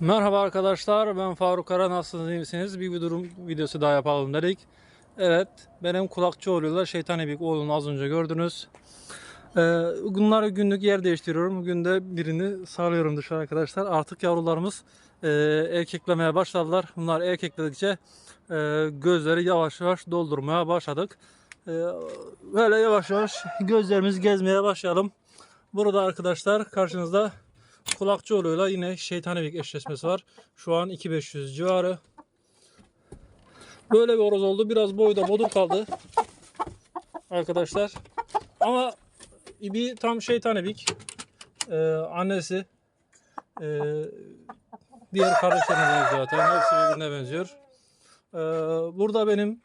Merhaba arkadaşlar ben Faruk Ara nasılsınız iyi misiniz? Bir, durum videosu daha yapalım dedik. Evet benim kulakçı oğluyla şeytan ebik oğlunu az önce gördünüz. Ee, bunları günlük yer değiştiriyorum. Bugün de birini sağlıyorum dışarı arkadaşlar. Artık yavrularımız e, erkeklemeye başladılar. Bunlar erkekledikçe e, gözleri yavaş yavaş doldurmaya başladık. E, böyle yavaş yavaş gözlerimizi gezmeye başlayalım. Burada arkadaşlar karşınızda Kulakçıoğlu'yla yine Şeytanibik eşleşmesi var. Şu an 2500 civarı. Böyle bir horoz oldu. Biraz boyda bodur kaldı. Arkadaşlar. Ama bir tam Şeytanibik. Ee, annesi. Ee, diğer kardeşlerine zaten. Hepsi birbirine benziyor. Ee, burada benim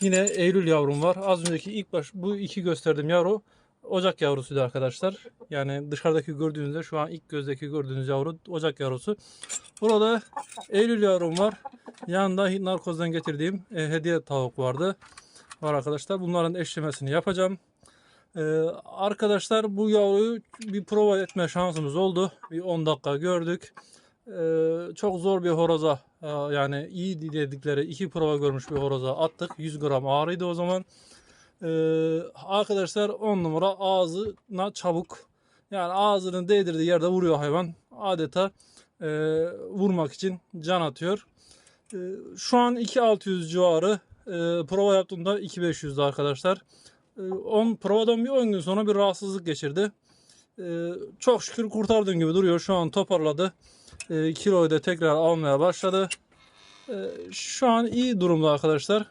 yine Eylül yavrum var. Az önceki ilk baş bu iki gösterdiğim yavru Ocak yavrusuydu arkadaşlar. Yani dışarıdaki gördüğünüzde şu an ilk gözdeki gördüğünüz yavru Ocak yavrusu. Burada Eylül yavrum var. Yanında narkozdan getirdiğim e, hediye tavuk vardı. Var arkadaşlar. Bunların eşlemesini yapacağım. Ee, arkadaşlar bu yavruyu bir prova etme şansımız oldu. Bir 10 dakika gördük. Ee, çok zor bir horoza e, yani iyi dedikleri iki prova görmüş bir horoza attık. 100 gram ağrıydı o zaman. Ee, arkadaşlar 10 numara ağzına çabuk. Yani ağzını değdirdiği yerde vuruyor hayvan. Adeta e, vurmak için can atıyor. E, şu an 2600 civarı. E, prova yaptığımda 2500'dü arkadaşlar. E, 10 provadan bir 10 gün sonra bir rahatsızlık geçirdi. E, çok şükür kurtardığım gibi duruyor. Şu an toparladı. E, kiloyu da tekrar almaya başladı. E, şu an iyi durumda arkadaşlar.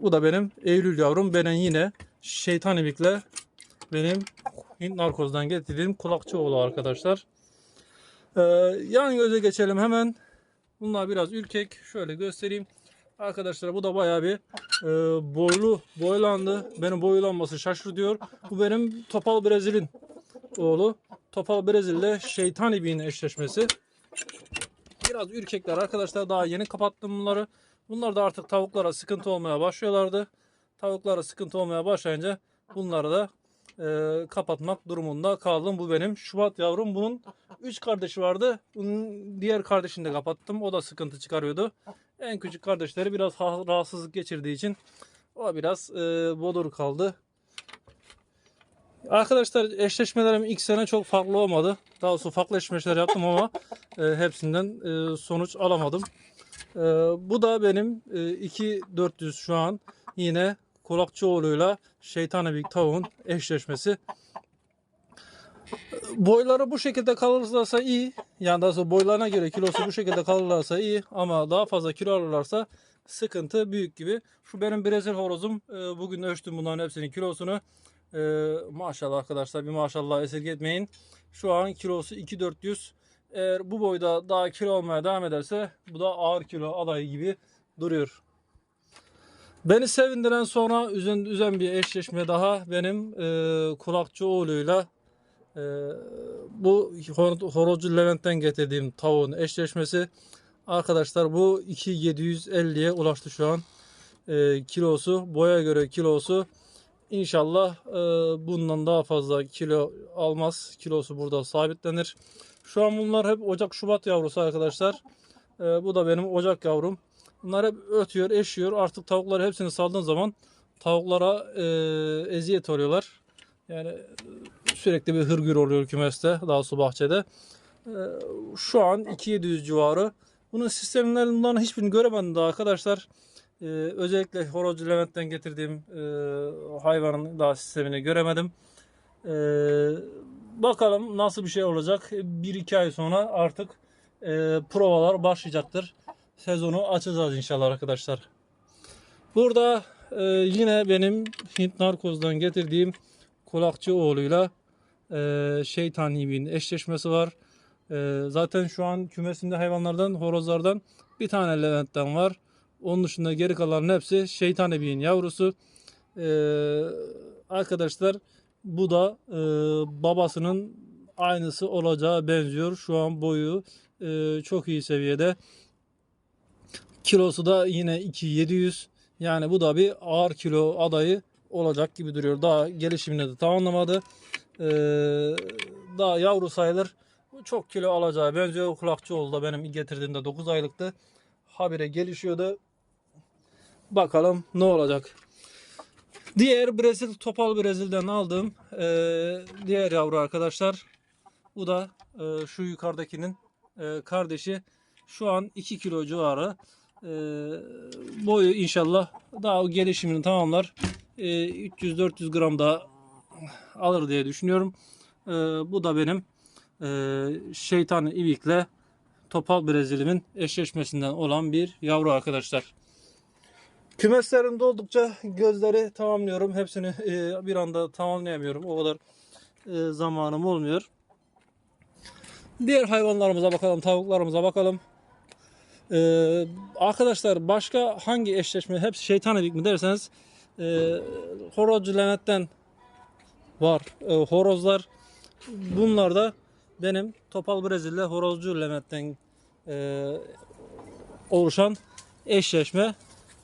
Bu da benim Eylül yavrum. Benim yine şeytan ibikle benim Hint narkozdan getirdiğim kulakçıoğlu arkadaşlar. Ee, yan göze geçelim hemen. Bunlar biraz ürkek. Şöyle göstereyim. Arkadaşlar bu da bayağı bir e, boylu boylandı. Benim boylanması şaşırtıyor. Bu benim Topal Brezil'in oğlu. Topal Brezil ile şeytan ibiğin eşleşmesi. Biraz ürkekler arkadaşlar. Daha yeni kapattım bunları. Bunlar da artık tavuklara sıkıntı olmaya başlıyorlardı. Tavuklara sıkıntı olmaya başlayınca bunları da e, kapatmak durumunda kaldım. Bu benim Şubat yavrum. Bunun 3 kardeşi vardı. Bunun diğer kardeşini de kapattım. O da sıkıntı çıkarıyordu. En küçük kardeşleri biraz ha- rahatsızlık geçirdiği için o biraz e, bodur kaldı. Arkadaşlar eşleşmelerim ilk sene çok farklı olmadı. Daha doğrusu farklı eşleşmeler yaptım ama e, hepsinden e, sonuç alamadım. Ee, bu da benim e, 2400 şu an yine Kulakçıoğlu'yla Şeytan Ebik tavuğun eşleşmesi. Boyları bu şekilde kalırlarsa iyi. Yani daha boylarına göre kilosu bu şekilde kalırlarsa iyi. Ama daha fazla kilo alırlarsa sıkıntı büyük gibi. Şu benim Brezil horozum. Ee, bugün ölçtüm bunların hepsinin kilosunu. Ee, maşallah arkadaşlar bir maşallah esirgetmeyin. Şu an kilosu 2400. Eğer bu boyda daha kilo olmaya devam ederse bu da ağır kilo adayı gibi duruyor. Beni sevindiren sonra üzen, üzen bir eşleşme daha benim e, Kulakçıoğlu'yla e, bu hor- horozcu Levent'ten getirdiğim tavuğun eşleşmesi. Arkadaşlar bu 2750'ye ulaştı şu an e, kilosu. Boya göre kilosu. İnşallah e, bundan daha fazla kilo almaz. Kilosu burada sabitlenir. Şu an bunlar hep Ocak Şubat yavrusu arkadaşlar. Ee, bu da benim Ocak yavrum. Bunlar hep ötüyor, eşiyor. Artık tavukları hepsini saldığın zaman tavuklara e, eziyet oluyorlar. Yani e, sürekli bir hırgür oluyor kümeste, daha doğrusu bahçede. Ee, şu an 2700 civarı. Bunun sistemlerinden hiçbirini göremedim daha arkadaşlar. Ee, özellikle horozcu Levent'ten getirdiğim e, hayvanın daha sistemini göremedim. Ee, bakalım nasıl bir şey olacak. Bir iki ay sonra artık e, provalar başlayacaktır. Sezonu açacağız inşallah arkadaşlar. Burada e, yine benim Hint narkozdan getirdiğim kulakçıoğlu'yla e, şeytan hibinin eşleşmesi var. E, zaten şu an kümesimde hayvanlardan, horozlardan bir tane Levent'ten var. Onun dışında geri kalanın hepsi şeytan hibinin yavrusu. E, arkadaşlar bu da e, babasının aynısı olacağı benziyor. Şu an boyu e, çok iyi seviyede. Kilosu da yine 2700. Yani bu da bir ağır kilo adayı olacak gibi duruyor. Daha gelişimini de tamamlamadı. E, daha yavru sayılır. Çok kilo alacağı benziyor. Kulakçıoğlu da benim getirdiğimde 9 aylıktı. Habire gelişiyordu. Bakalım ne olacak. Diğer Brezil Topal Brezil'den aldığım eee, diğer yavru arkadaşlar. Bu da eee, şu yukarıdakinin eee, kardeşi. Şu an 2 kilo civarı. Eee, boyu inşallah daha gelişimini tamamlar. Eee, 300-400 gram daha alır diye düşünüyorum. Eee, bu da benim eee şeytan ivikle Topal Brezil'imin eşleşmesinden olan bir yavru arkadaşlar. Kümeslerim doldukça gözleri tamamlıyorum. Hepsini e, bir anda tamamlayamıyorum. O kadar e, zamanım olmuyor. Diğer hayvanlarımıza bakalım, tavuklarımıza bakalım. E, arkadaşlar başka hangi eşleşme, hepsi şeytan edik mi derseniz e, horozcu Levent'ten var. Horozlar bunlar da benim Topal Brezilya horozcu Levent'ten e, oluşan eşleşme.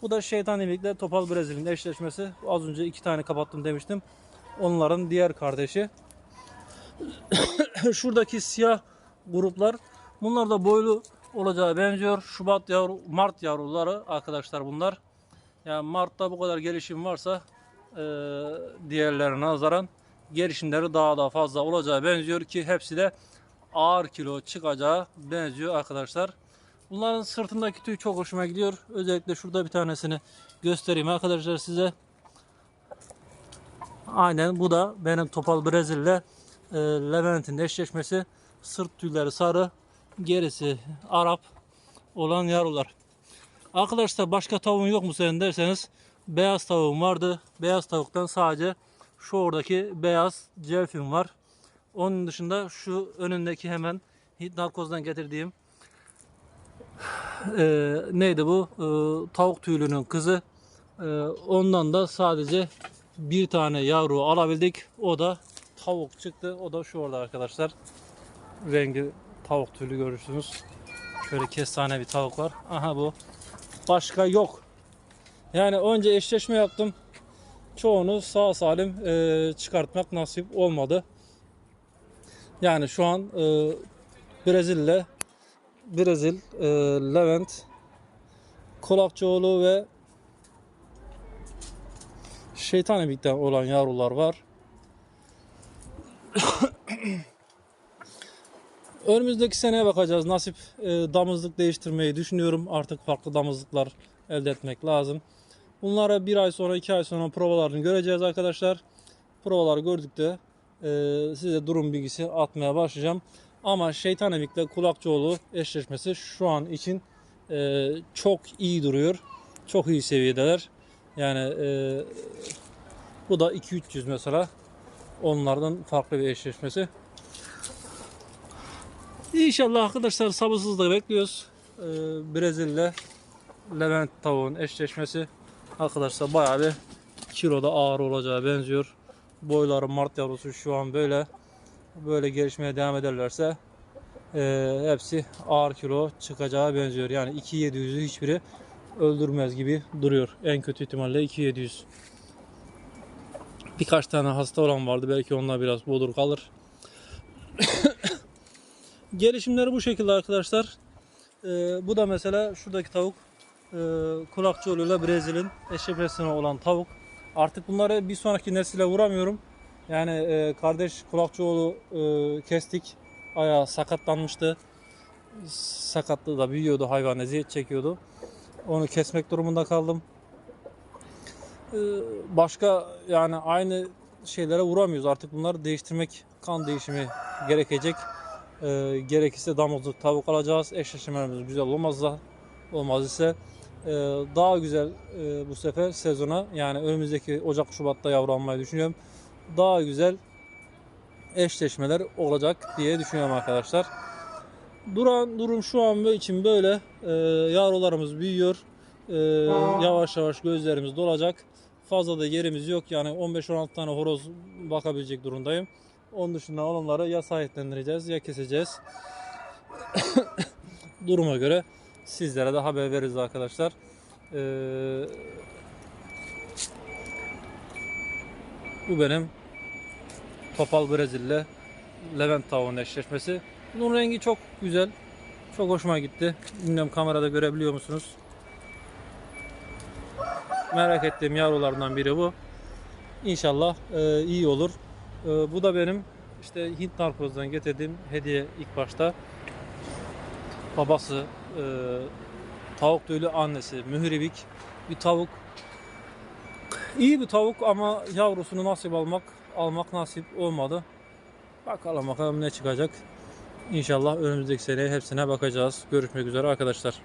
Bu da şeytan ilikle Topal Brezilya'nın eşleşmesi. Az önce iki tane kapattım demiştim. Onların diğer kardeşi. Şuradaki siyah gruplar bunlar da boylu olacağı benziyor. Şubat yavru, Mart yavruları arkadaşlar bunlar. Yani Mart'ta bu kadar gelişim varsa e, diğerlerine nazaran gelişimleri daha da fazla olacağı benziyor ki hepsi de ağır kilo çıkacağı benziyor arkadaşlar. Bunların sırtındaki tüy çok hoşuma gidiyor. Özellikle şurada bir tanesini göstereyim arkadaşlar size. Aynen bu da benim Topal Brezilya e, Levent'in eşleşmesi. Sırt tüyleri sarı, gerisi Arap olan yavrular. Arkadaşlar başka tavuğun yok mu senin derseniz beyaz tavuğum vardı. Beyaz tavuktan sadece şu oradaki beyaz celfin var. Onun dışında şu önündeki hemen narkozdan getirdiğim e, neydi bu? E, tavuk tüylünün kızı. E, ondan da sadece bir tane yavru alabildik. O da tavuk çıktı. O da şu orada arkadaşlar. Rengi tavuk tüylü görürsünüz. Şöyle kestane bir tavuk var. Aha bu. Başka yok. Yani önce eşleşme yaptım. Çoğunu sağ salim e, çıkartmak nasip olmadı. Yani şu an e, Brezilya Brezil, e, Levent, Kolakçıoğlu ve Şeytan Ebik'ten olan yavrular var. Önümüzdeki seneye bakacağız. Nasip e, damızlık değiştirmeyi düşünüyorum. Artık farklı damızlıklar elde etmek lazım. Bunlara bir ay sonra, iki ay sonra provalarını göreceğiz arkadaşlar. Provaları gördükte e, size durum bilgisi atmaya başlayacağım. Ama Şeytan Emik'le Kulakçıoğlu eşleşmesi şu an için e, çok iyi duruyor. Çok iyi seviyedeler. Yani e, bu da 2-300 mesela. Onlardan farklı bir eşleşmesi. İnşallah arkadaşlar sabırsızlıkla bekliyoruz. E, Brezilya Levent tavuğun eşleşmesi. Arkadaşlar bayağı bir kiloda ağır olacağı benziyor. Boyları Mart yavrusu şu an böyle böyle gelişmeye devam ederlerse e, hepsi ağır kilo çıkacağı benziyor. Yani 2700'ü hiçbiri öldürmez gibi duruyor. En kötü ihtimalle 2700. Birkaç tane hasta olan vardı. Belki onlar biraz bodur kalır. Gelişimleri bu şekilde arkadaşlar. E, bu da mesela şuradaki tavuk e, kulakçıoğlu ile Brezil'in eşleşmesine olan tavuk. Artık bunları bir sonraki nesile vuramıyorum. Yani e, kardeş Kulakçıoğlu e, kestik. Ayağı sakatlanmıştı. Sakatlığı da büyüyordu. Hayvan eziyet çekiyordu. Onu kesmek durumunda kaldım. E, başka yani aynı şeylere vuramıyoruz. Artık bunları değiştirmek kan değişimi gerekecek. E, gerekirse damızlık tavuk alacağız. Eşleşmelerimiz güzel olmazsa olmaz ise e, daha güzel e, bu sefer sezona yani önümüzdeki Ocak Şubat'ta yavru almayı düşünüyorum daha güzel eşleşmeler olacak diye düşünüyorum arkadaşlar. Duran durum şu an için böyle. Ee, yavrularımız büyüyor. Ee, yavaş yavaş gözlerimiz dolacak. Fazla da yerimiz yok. Yani 15-16 tane horoz bakabilecek durumdayım. Onun dışında olanları ya sahiplendireceğiz ya keseceğiz. Duruma göre sizlere de haber veririz arkadaşlar. Ee, bu benim Topal Brezilya Levent tavuğun eşleşmesi. Bunun rengi çok güzel. Çok hoşuma gitti. Bilmiyorum kamerada görebiliyor musunuz? Merak ettiğim yavrulardan biri bu. İnşallah e, iyi olur. E, bu da benim işte Hint narkozdan getirdiğim hediye ilk başta. Babası, e, tavuk tüylü annesi, mühribik bir tavuk. İyi bir tavuk ama yavrusunu nasip almak almak nasip olmadı. Bakalım bakalım ne çıkacak. İnşallah önümüzdeki sene hepsine bakacağız. Görüşmek üzere arkadaşlar.